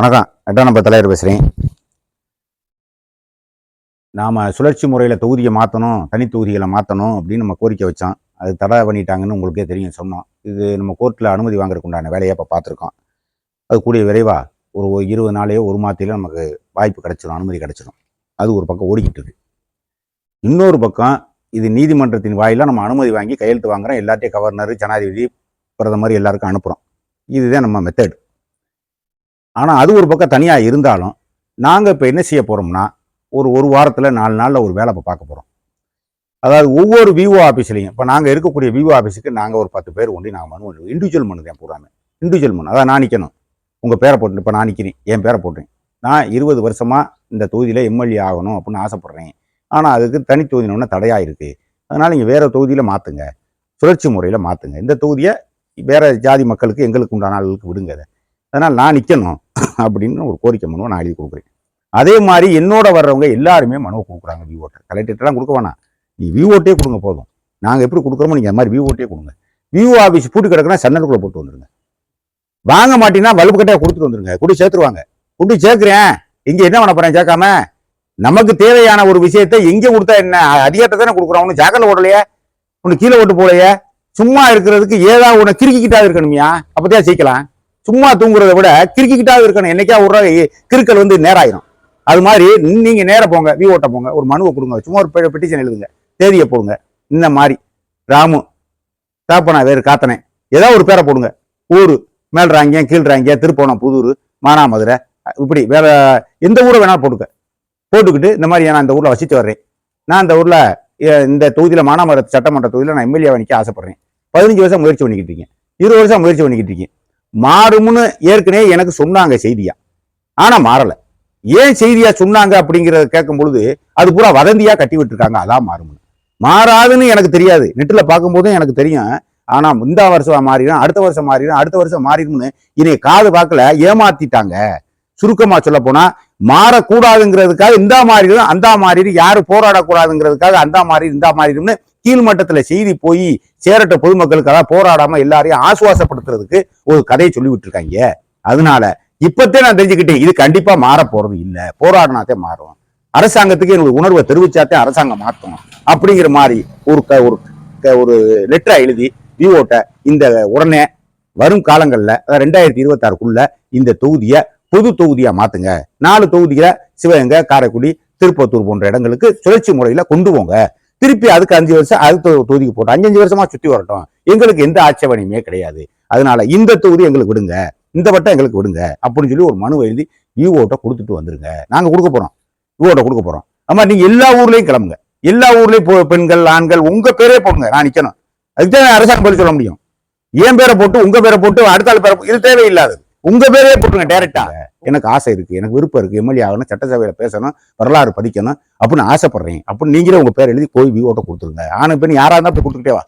வணக்கம். எட்டாம் நம்பர் தலைவர் பேசுகிறேன் நாம் சுழற்சி முறையில் தொகுதியை மாற்றணும் தனி தொகுதிகளை மாற்றணும் அப்படின்னு நம்ம கோரிக்கை வச்சோம். அது தடை பண்ணிட்டாங்கன்னு உங்களுக்கே தெரியும் சொன்னோம். இது நம்ம கோர்ட்டில் அனுமதி வாங்குறதுக்கு உண்டான வேலையை இப்போ பார்த்துருக்கோம். அது கூடிய விரைவாக ஒரு இருபது நாளையோ ஒரு மாதத்திலோ நமக்கு வாய்ப்பு கிடைச்சிடும் அனுமதி கிடச்சிடும் அது ஒரு பக்கம் ஓடிக்கிட்டு இருக்கு. இன்னொரு பக்கம் இது நீதிமன்றத்தின் வாயிலாக நம்ம அனுமதி வாங்கி கையெழுத்து வாங்குகிறோம் எல்லாத்தையும் கவர்னர் ஜனாதிபதி பிரதமர் எல்லாருக்கும் அனுப்புகிறோம் இதுதான் நம்ம மெத்தட் ஆனால் அது ஒரு பக்கம் தனியாக இருந்தாலும் நாங்கள் இப்போ என்ன செய்ய போகிறோம்னா ஒரு ஒரு வாரத்தில் நாலு நாளில் ஒரு வேலை இப்போ பார்க்க போகிறோம் அதாவது ஒவ்வொரு விஓ ஆஃபீஸ்லையும் இப்போ நாங்கள் இருக்கக்கூடிய விஓ ஆஃபீஸுக்கு நாங்கள் ஒரு பத்து பேர் ஒன்றி நாங்கள் மனு இண்டிவிஜுவல் மனு தான் பூராமே இண்டிவிஜுவல் மனு. அதான் நான் நிற்கணும் உங்கள் பேரை போட்டு இப்போ நான் நிற்கிறேன் என் பேரை போட்டேன் நான் இருபது வருஷமாக இந்த தொகுதியில் எம்எல்ஏ ஆகணும் அப்படின்னு ஆசைப்பட்றேன். ஆனால் அதுக்கு தனி தொகுதினோடனே தடையாக இருக்குது அதனால் நீங்கள் வேறு தொகுதியில் மாற்றுங்க சுழற்சி முறையில் மாற்றுங்க இந்த தொகுதியை வேறு ஜாதி மக்களுக்கு எங்களுக்கு உண்டான ஆளுகளுக்கு விடுங்க அதை. அதனால் நான் நிற்கணும் அப்படின்னு ஒரு கோரிக்கை மனுவை நான் எழுதி கொடுக்குறேன். அதே மாதிரி என்னோட வர்றவங்க எல்லாருமே மனுவை கொடுக்குறாங்க விவோட்டை கலெக்டர்லாம் கொடுக்க வேணாம். நீ விவோட்டே கொடுங்க போதும். நாங்கள் எப்படி கொடுக்குறோமோ நீங்கள் அது மாதிரி விவோட்டே கொடுங்க. விவோ ஆஃபீஸ் பூட்டி கிடக்குன்னா சன்னலுக்குள்ளே போட்டு வந்துடுங்க வாங்க மாட்டீங்கன்னா வலுப்பு கட்டையாக கொடுத்துட்டு வந்துருங்க. குடி சேர்த்துருவாங்க. குடி சேர்க்குறேன். இங்கே என்ன பண்ண போகிறேன் சேர்க்காம நமக்கு தேவையான ஒரு விஷயத்தை எங்கே கொடுத்தா என்ன? அதிகாரத்தை தானே கொடுக்குறோம். ஒன்று ஜாக்கல ஓடலையே? ஒன்று கீழே ஓட்டு போலையே சும்மா இருக்கிறதுக்கு ஏதாவது ஒன்று கிறுக்கிக்கிட்டா இருக்கணுமியா? அப்போதான் ஜெயிக்கலாம். சும்மா தூங்குறதை விட கிறுக்கிக்கிட்டாவது இருக்கணும். என்னைக்கா ஒரு கிறுக்கல் வந்து நேராயிரும். அது மாதிரி நீங்க நேர போங்க வி ஓட்ட போங்க ஒரு மனுவை கொடுங்க. சும்மா ஒரு பெட்டிஷன் எழுதுங்க. தேதியை போடுங்க. இந்த மாதிரி. ராமு தாப்பனா வேறு காத்தனை. ஏதோ ஒரு பேரை போடுங்க. ஊர் மேல் ராங்கியம் கீழ் ராங்கியம் திருப்போணம் புதூர் மானாமதுரை. இப்படி வேற எந்த ஊரை வேணாலும் போட்டுக்க. போட்டுக்கிட்டு இந்த மாதிரி நான் இந்த ஊரில் வசித்து வர்றேன். நான் இந்த ஊரில் இந்த தொகுதியில் மானாமதுரை சட்டமன்ற தொகுதியில் நான் எம்எல்ஏ நிக்க ஆசைப்படுறேன். பதினஞ்சு வருஷம் முயற்சி பண்ணிக்கிட்டு இருக்கேன். இருபது வருஷம் முயற்சி பண்ணிக்கிட்டு இருக்கேன். மாறும்னு ஏற்கனவே எனக்கு சொன்னாங்க செய்தியா? ஆனா மாறல. ஏன் செய்தியா சொன்னாங்க அப்படிங்கறத கேட்கும் பொழுது அது பூரா வதந்தியா கட்டி விட்டுருக்காங்க அதான் மாறும்னு. மாறாதுன்னு எனக்கு தெரியாது. நெட்டில் பார்க்கும்போதும் எனக்கு தெரியும். ஆனா இந்த வருஷம் மாறிடும் அடுத்த வருஷம் மாறிடும் அடுத்த வருஷம் மாறிடும்னு இனி காது பார்க்கல ஏமாத்திட்டாங்க. சுருக்கமா சொல்ல போனா மாறக்கூடாதுங்கிறதுக்காக இந்த மாறிடும் அந்த மாறிடு யாரு போராடக்கூடாதுங்கிறதுக்காக அந்த மாறி இந்த மாறிடும்னு கீழ்மட்டத்தில் செய்தி போய் சேரட்ட பொதுமக்களுக்கு அதான் போராடாம எல்லாரையும் ஆசுவாசப்படுத்துறதுக்கு ஒரு கதையை சொல்லி விட்டுருக்காங்க. அதனால இப்பத்தே நான் தெரிஞ்சுக்கிட்டேன் இது கண்டிப்பா மாற போறது இல்லை. போராடினாத்தே மாறும். அரசாங்கத்துக்கு என்னுடைய உணர்வை தெரிவிச்சாத்தே அரசாங்கம் மாற்றும் அப்படிங்கிற மாதிரி ஒரு க- ஒரு க- ஒரு லெட்டரை எழுதி விஓட்ட இந்த உடனே வரும் காலங்களில் அதாவது ரெண்டாயிரத்தி இருபத்தாறுக்குள்ள இந்த தொகுதியை பொது தொகுதியாக மாற்றுங்க நாலு தொகுதியில் சிவகங்கை காரைக்குடி திருப்பத்தூர் போன்ற இடங்களுக்கு சுழற்சி முறையில் கொண்டு போங்க. திருப்பி அதுக்கு அஞ்சு வருஷம் அடுத்த தொகுதிக்கு போட்டோம். அஞ்சஞ்சு வருஷமா சுத்தி வரட்டும். எங்களுக்கு எந்த ஆட்சேபனையுமே கிடையாது. அதனால இந்த தொகுதி எங்களுக்கு விடுங்க. இந்த வட்டம் எங்களுக்கு விடுங்க. அப்படின்னு சொல்லி ஒரு மனு எழுதி ஈவோட்ட கொடுத்துட்டு வந்துருங்க. நாங்க கொடுக்க போறோம். ஈவோட்ட கொடுக்க போறோம். ஆமா நீங்க எல்லா ஊர்லயும் கிளம்புங்க. எல்லா ஊர்லயும் பெண்கள் ஆண்கள் உங்க பேரே போடுங்க. நான் நிக்கணும். அதுக்கு தான் அரசாங்கம் பதில் சொல்ல முடியும். என் பேரை போட்டு உங்க பேரை போட்டு அடுத்த ஆள் பேரை இது தேவையில்லாதது. உங்க பேரே போட்டுங்க டைரக்டா எனக்கு ஆசை இருக்கு எனக்கு விருப்பம் இருக்கு எம்எல்ஏ ஆகணும் சட்டசபையில பேசணும் வரலாறு படிக்கணும் அப்படின்னு ஆசைப்படுறேன். அப்படின்னு நீங்களே உங்க பேர் எழுதி போய் விவோட்ட கொடுத்துருங்க. ஆனா பெண் யாரா இருந்தா போய் கொடுத்துட்டே வா.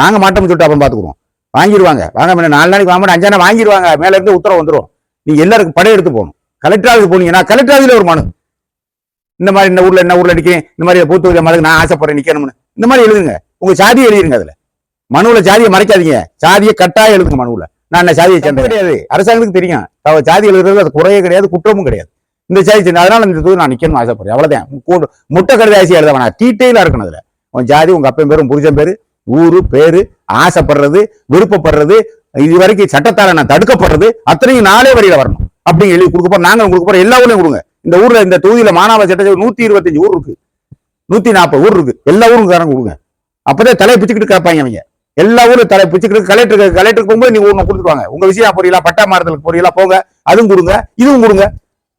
வாங்க மாட்டோம்னு சொல்லிட்டு அப்புறம் பாத்துக்குவோம். வாங்கிடுவாங்க வாங்க முன்ன நாலு நாளைக்கு வாங்க மாட்டோம் அஞ்சானா வாங்கிடுவாங்க மேல இருந்து உத்தரவு வந்துரும். நீங்க எல்லாருக்கும் படம் எடுத்து போகணும். கலெக்டர் ஆஃபீஸ் போனீங்கன்னா கலெக்டர் ஆஃபீஸ்ல ஒரு மனு. இந்த மாதிரி இந்த ஊர்ல என்ன ஊர்ல நிக்கிறேன் இந்த மாதிரி பூத்து மாதிரி நான் ஆசைப்படுறேன் நிக்கணும்னு. இந்த மாதிரி எழுதுங்க. உங்க சாதியை எழுதிருங்க அதுல. மனுவில் சாதியை மறைக்காதீங்க. சாதியை கட்டாயம் எழுதுங்க மனுவில். நான் என்ன சாதியை சேர்ந்த கிடையாது. அரசாங்கத்துக்கு தெரியும். சாதி எழுதுறது அது குறையே கிடையாது குற்றமும் கிடையாது. இந்த சாதி சேர்ந்த அதனால இந்த தொகுதி நான் நிக்கணும் ஆசைப்படுறேன். அவ்வளவுதான். முட்டை கடிதாசி எழுத வேணாம் டீட்டெயிலா இருக்கணும் அதுல. உன் ஜாதி உங்க அப்பன் பேரும் புருஷன் பேரு ஊரு பேரு ஆசைப்படுறது விருப்பப்படுறது இது வரைக்கும் சட்டத்தால நான் தடுக்கப்படுறது அத்தனையும் நாளே வரியில வரணும். அப்படி எழுதி கொடுக்க போறோம் நாங்க கொடுக்க போறோம். எல்லா ஊர்லயும் கொடுங்க. இந்த ஊர்ல இந்த தொகுதியில மாணவ சட்டசபை நூத்தி இருபத்தஞ்சு ஊர் இருக்கு. நூத்தி நாற்பது ஊர் இருக்கு. எல்லா ஊரும் காரங்க கொடுங்க. அப்பதான் தலை பிச்சுக்கிட்டு கேட்பாங்க அவங்க எல்லா ஊரும் தலை பிச்சுக்கிட்டு கலெக்டருக்கு கலெக்டருக்கு போகும்போது நீங்க ஒண்ணு கொடுத்துருவாங்க. உங்க விஷயம் போறீங்களா பட்டா மாறுதலுக்கு போறீங்களா போங்க. அதுவும் கொடுங்க இதுவும் கொடுங்க.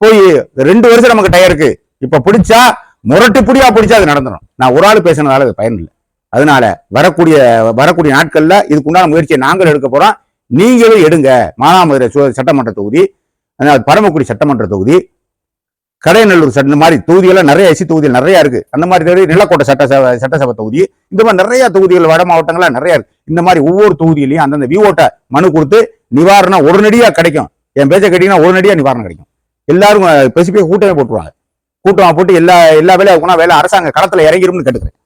போய் ரெண்டு வருஷம் நமக்கு டயருக்கு இருக்கு. இப்ப பிடிச்சா முரட்டு புடியா பிடிச்சா அது நடந்துடும் நான் ஒரு ஆள் பேசினதால அது பயன் இல்லை. அதனால வரக்கூடிய வரக்கூடிய நாட்கள்ல இதுக்குண்டான முயற்சியை நாங்கள் எடுக்க போறோம். நீங்களும் எடுங்க. மானாமதுரை சட்டமன்ற தொகுதி பரமக்குடி சட்டமன்ற தொகுதி கடையநல்லூர் சட்ட இந்த மாதிரி தொகுதிகள்லாம் நிறைய எசி தொகுதிகள் நிறைய இருக்கு. அந்த மாதிரி தொகுதி நிலக்கோட்டை சட்டசபை சட்டசபை தொகுதி இந்த மாதிரி நிறைய தொகுதிகள் வட மாவட்டங்களாக நிறைய இருக்கு. இந்த மாதிரி ஒவ்வொரு தொகுதியிலையும் அந்தந்த விஓட்ட மனு கொடுத்து நிவாரணம் உடனடியாக கிடைக்கும். என் பேச்சை கேட்டீங்கன்னா உடனடியாக நிவாரணம் கிடைக்கும். எல்லாரும் ஸ்பெசிஃபிக் கூட்டமே போட்டுருவாங்க. கூட்டம் போட்டு எல்லா எல்லா வேலையும் வேலை அரசாங்க களத்தில் இறங்கிரும்னு கேட்டுக்கிறேன்.